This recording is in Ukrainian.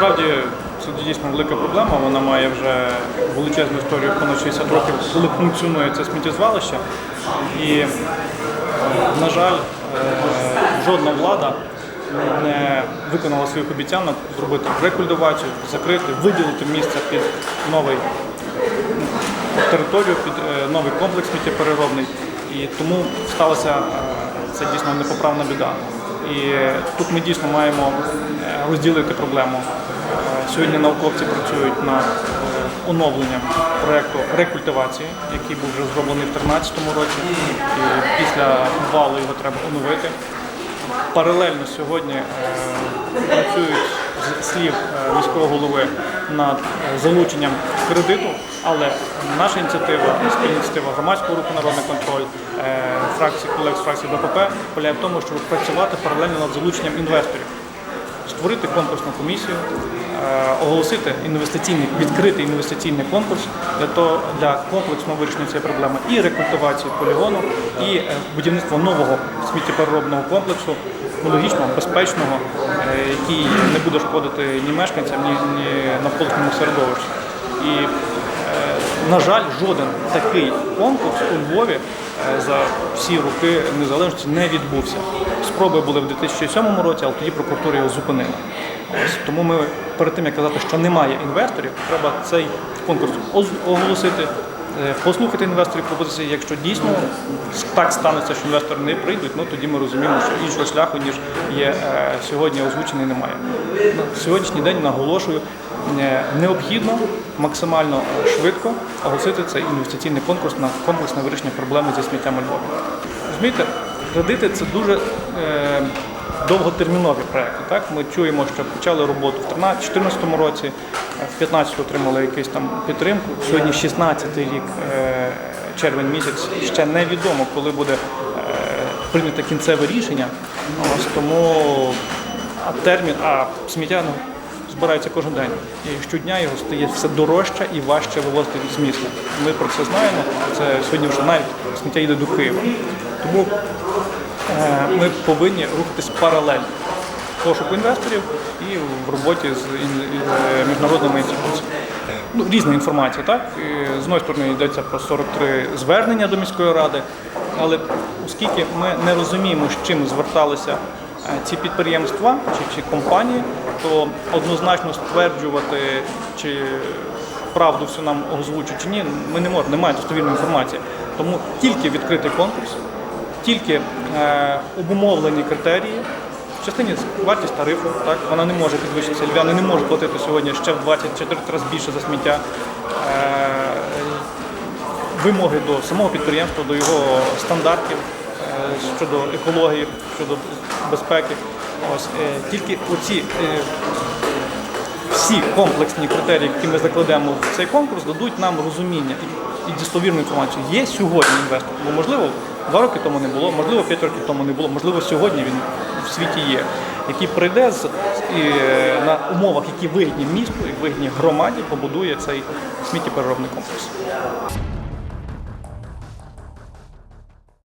Насправді це дійсно велика проблема. Вона має вже величезну історію понад 60 років, коли функціонує це сміттєзвалище. І, на жаль, е, жодна влада не виконала своїх обіцянок зробити рекульдивацію, закрити, виділити місце під новий територію під е, новий комплекс сміттєпереробний. І тому сталася е, це дійсно непоправна біда. І тут ми дійсно маємо розділити проблему. Сьогодні науковці працюють над е, оновленням проєкту рекультивації, який був вже зроблений в 2013 році. І після валу його треба оновити. Паралельно сьогодні е, працюють з слів е, міського голови над залученням кредиту, але наша ініціатива, спільна ініціатива громадського руху народний контроль, фракції колег з фракції БПП полягає в тому, щоб працювати паралельно над залученням інвесторів створити конкурсну комісію, е, оголосити інвестиційний відкритий інвестиційний конкурс для того для комплексного вирішення цієї проблеми і рекультивації полігону, і е, будівництво нового сміттєпереробного комплексу, екологічного, безпечного, е, який не буде шкодити ні мешканцям, ні, навколишньому середовищу. І на жаль, жоден такий конкурс у Львові за всі роки незалежності не відбувся. Спроби були в 2007 році, але тоді прокуратура його зупинила. Ось тому ми перед тим як казати, що немає інвесторів, треба цей конкурс оголосити, е, послухати інвесторів пропозиції. Якщо дійсно так станеться, що інвестори не прийдуть, ну тоді ми розуміємо, що іншого шляху ніж є е, сьогодні озвучений, немає. На сьогоднішній день наголошую, е, необхідно максимально швидко оголосити цей інвестиційний конкурс на комплексне вирішення проблеми зі сміттям у Львові. Розумієте, кредити це дуже е, довготермінові проекти. Так? Ми чуємо, що почали роботу в 2014 році, е, в 2015 отримали якусь там підтримку. Сьогодні 16 рік, е, червень місяць, ще невідомо, коли буде е, прийнято кінцеве рішення. Ось тому а термін, а сміття ну, збирається кожен день. І щодня його стає все дорожче і важче вивозити з міста. Ми про це знаємо. Це сьогодні вже навіть сміття йде до Києва. Тому е, ми повинні рухатись паралельно пошуку інвесторів і в роботі з е, міжнародними інституціями. Ну, різна інформація, так? І, з одної сторони йдеться про 43 звернення до міської ради, але оскільки ми не розуміємо, з чим зверталися е, ці підприємства чи, чи компанії, то однозначно стверджувати, чи правду всю нам озвучують чи ні, ми не можемо, немає достовірної інформації. Тому тільки відкритий конкурс, тільки е, обумовлені критерії. В частині вартість тарифу, так вона не може підвищитися. Львів'яни не можуть платити сьогодні ще в 20 чи 30 разів більше за сміття. Е, вимоги до самого підприємства, до його стандартів е, щодо екології, щодо безпеки. Ось е, тільки оці е, всі комплексні критерії, які ми закладемо в цей конкурс, дадуть нам розуміння і, і достовірну інформацію. Є сьогодні інвестор, бо можливо два роки тому не було, можливо, п'ять років тому не було, можливо, сьогодні він в світі є, який прийде з, і, е, на умовах, які вигідні місту і вигідні громаді, побудує цей сміттєпереробний комплекс.